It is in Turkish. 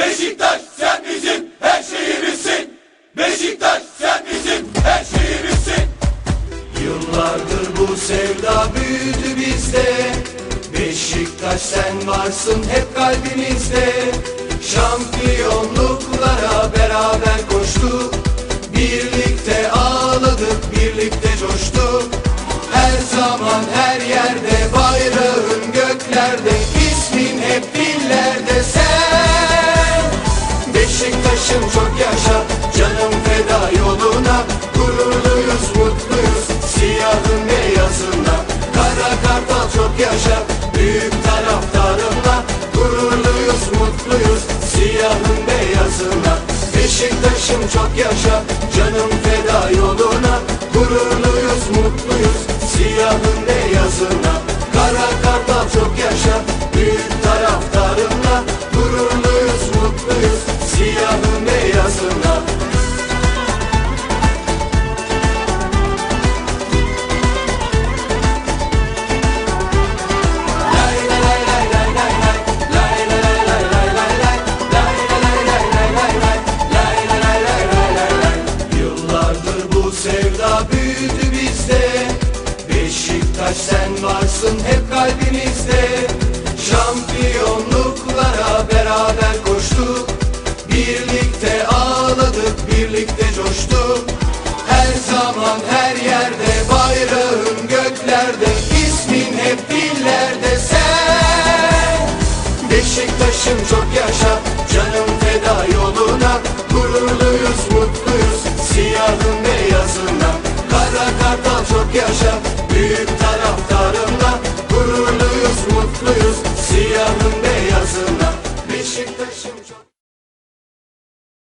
Beşiktaş sen bizim her şeyimizsin. Beşiktaş sen bizim her şeyimizsin. Yıllardır bu sevda büyüdü bizde. Beşiktaş sen varsın hep kalbimizde. Şampiyonluklara beraber koştuk. Birlikte ağladık, birlikte coştuk. Her zaman her yerde bayrağın göklerde yaşa. Büyük taraftarımla Gururluyuz mutluyuz. Siyahın beyazına Beşiktaş'ım çok yaşa. Canım feda yoluna Gururluyuz mutluyuz. Siyahın beyazına Kara kartal çok yaşa sevda büyüdü bizde. Beşiktaş sen varsın hep kalbimizde. Şampiyonluklara beraber koştuk. Birlikte ağladık, birlikte coştuk. Her zaman her yerde bayrağın göklerde ismin hep dillerde. Sen Beşiktaş'ım çok yaşa girl,